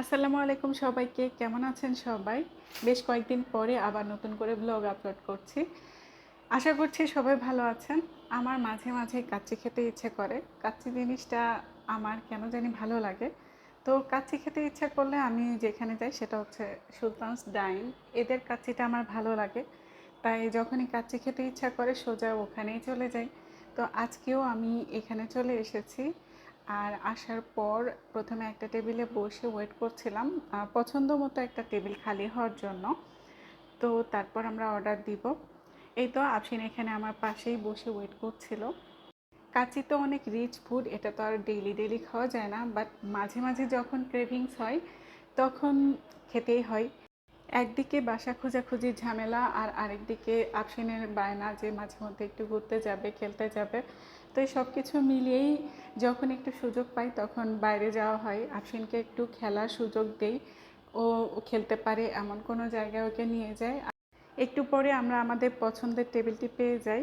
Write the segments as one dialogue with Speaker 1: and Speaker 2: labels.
Speaker 1: আসসালামু আলাইকুম সবাইকে, কেমন আছেন সবাই? বেশ কয়েকদিন পরে আবার নতুন করে ব্লগ আপলোড করছি। আশা করছি সবাই ভালো আছেন। আমার মাঝে মাঝে কাচ্চি খেতে ইচ্ছে করে। কাচ্চি জিনিসটা আমার কেন জানি ভালো লাগে। তো কাচ্চি খেতে ইচ্ছে করলে আমি যেখানে যাই সেটা হচ্ছে সুলতানস ডাইন। এদের কাচ্চিটা আমার ভালো লাগে। তাই যখনই কাচ্চি খেতে ইচ্ছা করে সোজা ওখানেই চলে যাই। তো আজকেও আমি এখানে চলে এসেছি। আর আসার পর প্রথমে একটা টেবিলে বসে ওয়েট করছিলাম পছন্দ মতো একটা টেবিল খালি হওয়ার জন্য। তো তারপর আমরা অর্ডার দিব। এই তো আফসিন এখানে আমার পাশেই বসে ওয়েট করছিল। কাচি তো অনেক রিচ ফুড এটা তো আর ডেইলি ডেইলি খাওয়া যায় না বাট মাঝে মাঝে যখন ক্রেভিংস হয়, তখন খেতেই হয়। একদিকে বাসা খোঁজাখুঁজির ঝামেলা, আর আরেকদিকে আফসিনের বায়না যে মাঝে মধ্যে একটু ঘুরতে যাবে, খেলতে যাবে। তো এই সব কিছু মিলিয়েই যখন একটু সুযোগ পাই তখন বাইরে যাওয়া হয়। আফসিনকে একটু খেলার সুযোগ দেই। ও খেলতে পারে এমন কোনো জায়গায় ওকে নিয়ে যায়। একটু পরে আমরা আমাদের পছন্দের টেবিলটি পেয়ে যাই।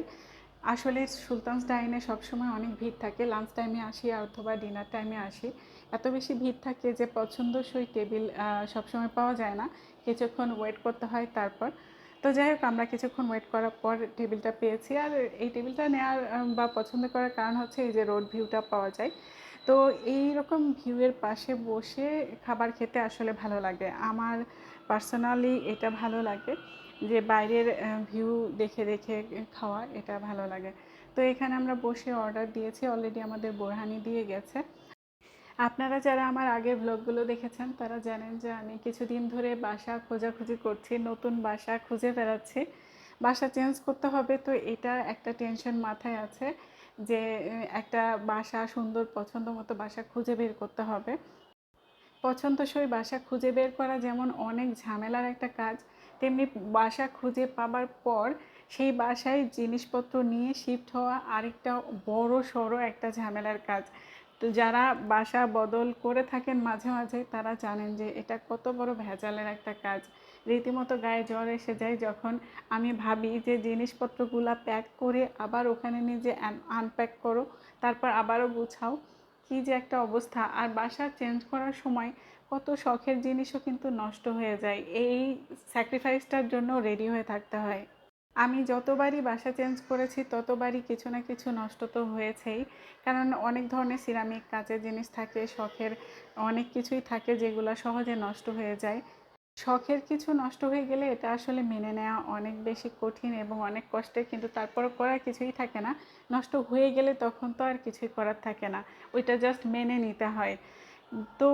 Speaker 1: আসলে সুলতানস ডাইনে সবসময় অনেক ভিড় থাকে। লাঞ্চ টাইমে আসি অথবা ডিনার টাইমে আসি। এত বেশি ভিড় থাকে যে পছন্দসই টেবিল সবসময় পাওয়া যায় না। কিছুক্ষণ ওয়েট করতে হয় তারপর। তো যাই হোক, আমরা কিছুক্ষণ ওয়েট করার পর টেবিলটা পেয়েছি। আর এই টেবিলটা নেওয়ার বা পছন্দ করার কারণ হচ্ছে এই যে রোড ভিউটা পাওয়া যায়। তো এই রকম ভিউয়ের পাশে বসে খাবার খেতে আসলে ভালো লাগে। আমার পার্সোনালি এটা ভালো লাগে যে বাইরের ভিউ দেখে দেখে খাওয়া এটা ভালো লাগে। তো এখানে আমরা বসে অর্ডার দিয়েছি। অলরেডি আমাদের বোরহানি দিয়ে গেছে। আপনারা যারা আমার আগের ব্লগগুলো দেখেছেন, তারা জানেন যে আমি কিছুদিন ধরে বাসা খোঁজাখুঁজি করছি, নতুন বাসা খুঁজে বেড়াচ্ছি। বাসা চেঞ্জ করতে হবে তো এটা একটা টেনশন মাথায় আছে যে একটা বাসা সুন্দর পছন্দ মতো বাসা খুঁজে বের করতে হবে। পছন্দসই বাসা খুঁজে বের করা যেমন অনেক ঝামেলার একটা কাজ, তেমনি বাসা খুঁজে পাবার পর সেই বাসায় জিনিসপত্র নিয়ে শিফট হওয়া আরেকটা বড় সড়ো একটা ঝামেলার কাজ। তো যারা বাসা বদল করে থাকেন মাঝে মাঝে তারা জানেন যে এটা কত বড় ভেজালের একটা কাজ। রীতিমতো গায়ে জ্বর এসে যায় যখন আমি ভাবি যে জিনিসপত্রগুলো প্যাক করে আবার ওখানে নিজে আনপ্যাক করো, তারপর আবারও গুছাও। কি যে একটা অবস্থা। আর বাসা চেঞ্জ করার সময় কত শখের জিনিসও কিন্তু নষ্ট হয়ে যায়। এই স্যাক্রিফাইসটার জন্য রেডি হয়ে থাকতে হয়। আমি যতবারই বাসা চেঞ্জ করেছি, ততবারই কিছু না কিছু নষ্ট তো হয়েছেই। কারণ অনেক ধরনের সিরামিক কাঁচের জিনিস থাকে, শখের অনেক কিছুই থাকে যেগুলো সহজে নষ্ট হয়ে যায়। শখের কিছু নষ্ট হয়ে গেলে এটা আসলে মেনে নেওয়া অনেক বেশি কঠিন এবং অনেক কষ্টের, কিন্তু তারপর করার কিছুই থাকে না। নষ্ট হয়ে গেলে তখন তো আর কিছুই করার থাকে না। ওইটা জাস্ট মেনে নিতে হয়। তো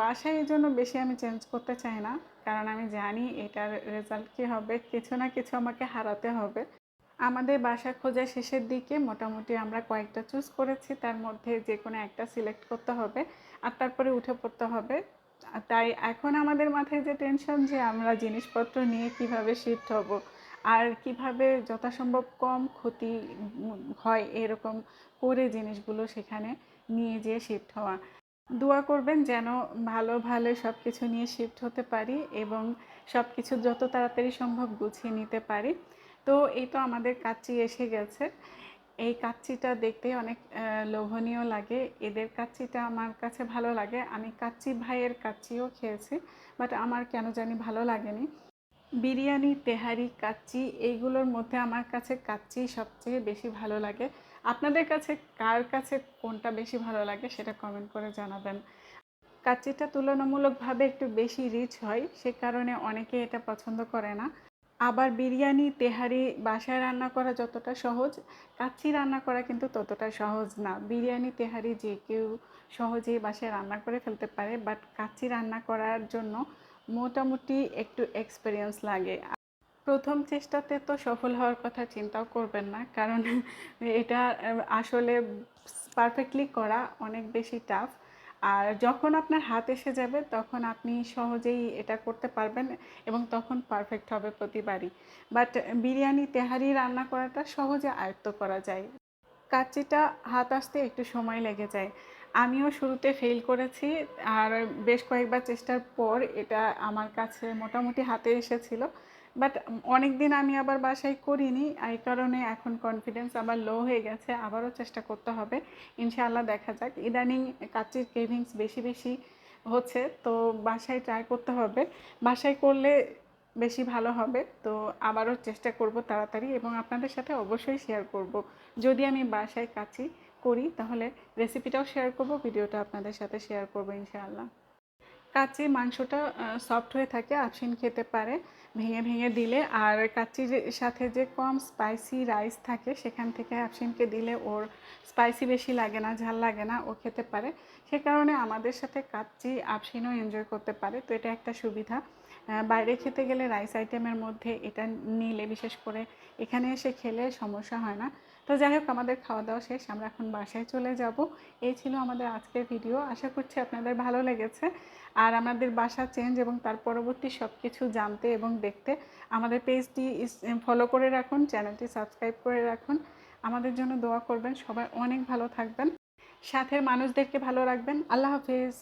Speaker 1: বাসায় এই জন্য বেশি আমি চেঞ্জ করতে চাই না। কারণ আমি জানি এটার রেজাল্ট কী হবে, কিছু না কিছু আমাকে হারাতে হবে। আমাদের বাসা খোঁজা শেষের দিকে মোটামুটি আমরা কয়েকটা চুজ করেছি। তার মধ্যে যে কোনো একটা সিলেক্ট করতে হবে আর তারপরে উঠে পড়তে হবে। তাই এখন আমাদের মাথায় যে টেনশন যে আমরা জিনিসপত্র নিয়ে কীভাবে শিফট হব আর কীভাবে যথাসম্ভব কম ক্ষতি হয় এরকম করে জিনিসগুলো সেখানে নিয়ে যেয়ে শিফট হওয়া। দোয়া করবেন যেন ভালো ভালো সব কিছু নিয়ে শিফট হতে পারি এবং সব কিছু যত তাড়াতাড়ি সম্ভব গুছিয়ে নিতে পারি। তো এই তো আমাদের কাচ্চি এসে গেছে। এই কাচ্চিটা দেখতে অনেক লোভনীয় লাগে। এদের কাচ্চিটা আমার কাছে ভালো লাগে। আমি কাচ্চি ভাইয়ের কাচ্চিও খেয়েছি বাট আমার কেন জানি ভালো লাগেনি। বিরিয়ানি, তেহারি, কাচ্চি, এইগুলোর মধ্যে আমার কাছে কাচ্চি সবচেয়ে বেশি ভালো লাগে। আপনাদের কাছে কার কাছে কোনটা বেশি ভালো লাগে সেটা কমেন্ট করে জানাবেন। কাচ্চিটা তুলনামূলকভাবে একটু বেশি রিচ হয়, সে কারণে অনেকে এটা পছন্দ করে না। আবার বিরিয়ানি, তেহারি, বাসায় রান্না করা যতটা সহজ, কাচ্চি রান্না করা কিন্তু ততটা সহজ না। বিরিয়ানি, তেহারি যে কেউ সহজেই বাসায় রান্না করে ফেলতে পারে বাট কাচ্চি রান্না করার জন্য মোটামুটি একটু এক্সপিরিয়েন্স লাগে। প্রথম চেষ্টাতে তো সফল হওয়ার কথা চিন্তাও করবেন না, কারণ এটা আসলে পারফেক্টলি করা অনেক বেশি টাফ আর যখন আপনার হাত এসে যাবে, তখন আপনি সহজেই এটা করতে পারবেন এবং তখন পারফেক্ট হবে প্রতিবারই। বাট বিরিয়ানি, তেহারি রান্না করাটা সহজে আয়ত্ত করা যায়। কাচ্চিটা হাত আসতে একটু সময় লেগে যায়। আমিও শুরুতে ফেল করেছি, আর বেশ কয়েকবার চেষ্টার পর এটা আমার কাছে মোটামুটি হাতে এসেছিল। বাট অনেক দিন আমি আবার বাসায় করিনি, এই কারণে এখন কনফিডেন্স আবার লো হয়ে গেছে, আবারও চেষ্টা করতে হবে। ইনশাআল্লাহ দেখা যাক। ইদানিং কাচ্চির ক্রেভিংস বেশি বেশি হচ্ছে, তো বাসায় ট্রাই করতে হবে। বাসায় করলে বেশি ভালো হবে, তো আবারও চেষ্টা করব তাড়াতাড়ি এবং আপনাদের সাথে অবশ্যই শেয়ার করব। যদি আমি বাসায় কাছি করি, তাহলে রেসিপিটাও শেয়ার করব ভিডিওটা আপনাদের সাথে শেয়ার করব ইনশাআল্লাহ। কাচ্চি মাংসটা সফট হয়ে থাকে আফসিন খেতে পারে, ভেঙে ভেঙে দিলে। আর কাচ্চির সাথে যে কম স্পাইসি রাইস থাকে, সেখান থেকে আফসিনকে দিলে ওর স্পাইসি বেশি লাগে না, ঝাল লাগে না, ও খেতে পারে। সে কারণে আমাদের সাথে কাচ্চি আফসিনও এনজয় করতে পারে। তো এটা একটা সুবিধা। বাইরে খেতে গেলে রাইস আইটেমের মধ্যে এটা নিলে, বিশেষ করে এখানে এসে খেলে সমস্যা হয় না। তো যাই হোক, আমাদের খাওয়া দাওয়া শেষ, আমরা এখন বাসায় চলে যাব। এই ছিল আমাদের আজকের ভিডিও আশা করছি আপনাদের ভালো লেগেছে। আর আমাদের বাসা চেঞ্জ এবং তার পরবর্তী সব কিছু জানতে এবং দেখতে, আমাদের পেজটি ফলো করে রাখুন চ্যানেলটি সাবস্ক্রাইব করে রাখুন। আমাদের জন্য দোয়া করবেন। সবাই অনেক ভালো থাকবেন। সাথের মানুষদেরকে ভালো রাখবেন। আল্লাহ হাফিজ।